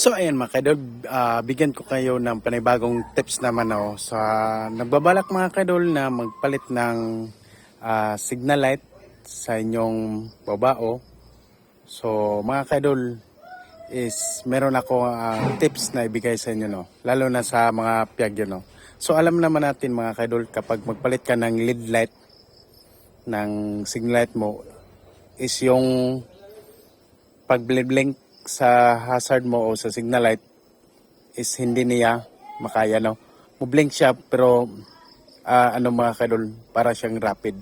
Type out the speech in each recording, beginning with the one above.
So ayan mga kaidol, ah, bigyan ko kayo ng panibagong tips naman oh, sa nagbabalak mga kaidol na magpalit ng ah, signal light sa inyong babao. So mga kaidol is meron ako ah, tips na ibigay sa inyo no, lalo na sa mga piyagyo no. So alam naman natin mga kaidol kapag magpalit ka ng lead light ng signal light mo is yung pag blink sa hazard mo o sa signal light is hindi niya makaya no. Mo-blink siya pero ah, ano mga kadol para siyang rapid.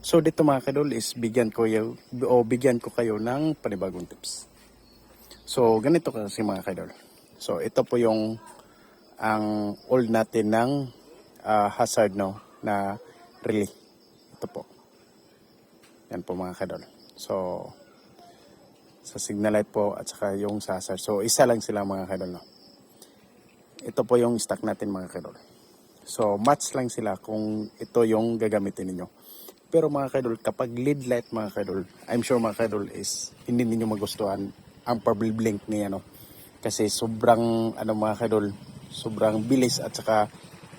So dito mga kadol is bigyan ko kayo o bigyan ko kayo ng panibagong tips. So ganito kasi mga kadol. So ito po yung ang old natin ng ah, hazard no na relay. Ito po. Yan po mga kadol. So sa signal light po at saka yung sa hazard. So isa lang sila mga kadol. No? Ito po yung stock natin mga kadol. So match lang sila kung ito yung gagamitin ninyo. Pero mga kadol, kapag lead light mga kadol, I'm sure mga kadol is hindi ninyo magustuhan ang purple blink niya no. Kasi sobrang ano mga kadol, sobrang bilis at saka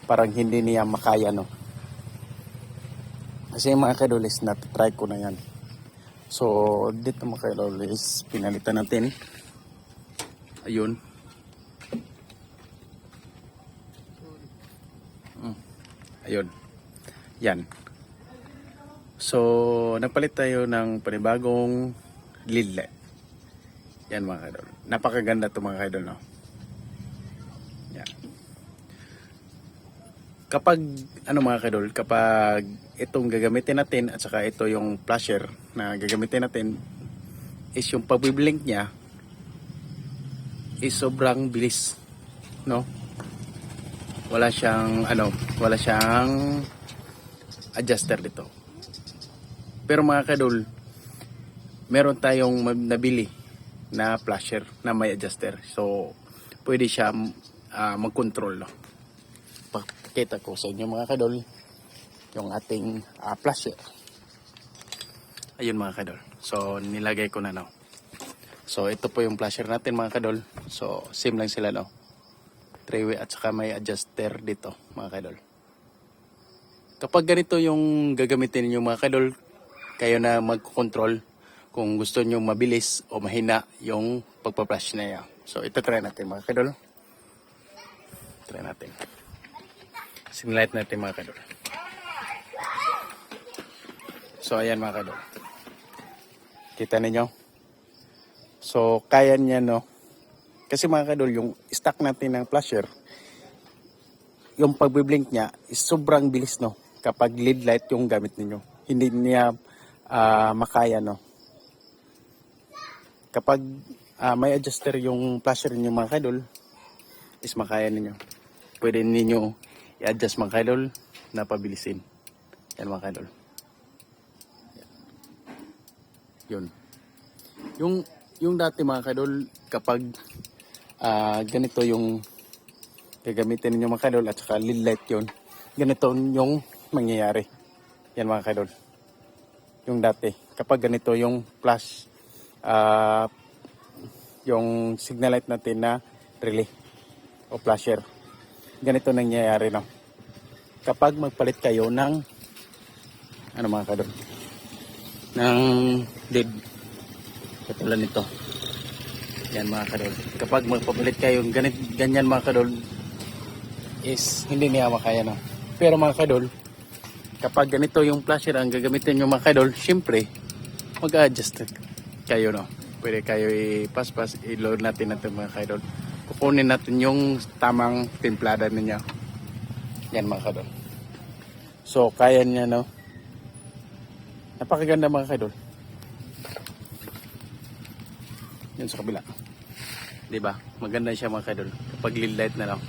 parang hindi niya makaya no. Kasi mga kadol is na-try ko na yan. So, dito mga is pinalitan natin. Ayun. Mm. Ayun. Yan. So, nagpalit tayo ng panibagong light. Yan mga kadol. Napakaganda to mga kadol, no? Yan. Kapag, ano mga kadol, kapag itong gagamitin natin at saka ito yung flasher na gagamitin natin is yung pagbiblink niya is sobrang bilis, no? Wala siyang, ano, wala siyang adjuster dito. Pero mga kadol, meron tayong nabili na flasher na may adjuster. So, pwede siya ah, mag-control. No? Pakita ko sa inyo mga kadol yung ating ah, flasher. Ayun mga kadol. So, nilagay ko na no. So, ito po yung flasher natin mga kadol. So, same lang sila no. Three-way at saka may adjuster dito mga kadol. Kapag ganito yung gagamitin niyo mga kadol, kayo na mag-control kung gusto nyo mabilis o mahina yung pagpa-flash na yan. So, ito try natin mga kadol. Try natin. Sinlight natin mga kadol. So, ayan mga kadol. Kita ninyo? So, kaya niya, no? Kasi mga kadol, yung stock natin ng flasher, yung pagbiblink niya is sobrang bilis, no? Kapag lead light yung gamit ninyo. Hindi niya ah, makaya, no? Kapag ah, may adjuster yung flasher ninyo mga kadol, is makaya ninyo. Pwede ninyo i-adjust mga kadol na. Yan mga kadol. Yun. Yung yung dati mga kadol kapag ah, ganito yung gagamitin ninyo mga kadol at saka lead light yun. Ganito yung mangyayari. Yan mga kadol. Yung dati kapag ganito yung flash ah, yung signal light natin na relay o flasher. Ganito nangyayari no. Kapag magpalit kayo ng ano mga kadol ng lead katulad nito. Yan mga kadol kapag magpapalit kayo ng ganit, ganyan mga kadol is hindi niya makaya no? Pero mga kadol kapag ganito yung flasher ang gagamitin nyo mga kadol syempre mag-adjust kayo no? Pwede kayo i-pass-pass i-load natin natin mga kadol kukunin natin yung tamang timplada ninyo yan mga kadol so kaya niya no Napakaganda mga kaidol. Yun sa kabila. 'Di ba? Maganda siya mga kaidol. Kapag light na lang.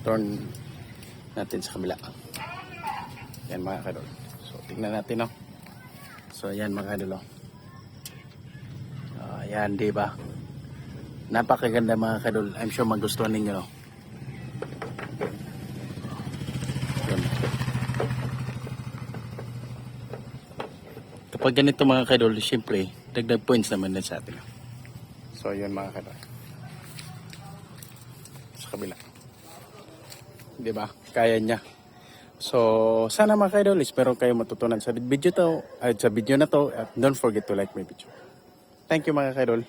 Turn natin sa kabila. Yan mga kaidol. So tingnan natin no. So ayan mga kaidol. Oh. Ah, Ayan, 'di ba? Napakaganda mga kaidol. I'm sure magustuhan ninyo no. Kapag ganito mga kadol, syempre, dagdag points naman din sa atin. So, yun mga kadol. Sa kabila. Ba? Kaya niya. So, sana mga kadol, is meron kayo matutunan sa video to, ay sa video na to, at don't forget to like my video. Thank you mga kadol.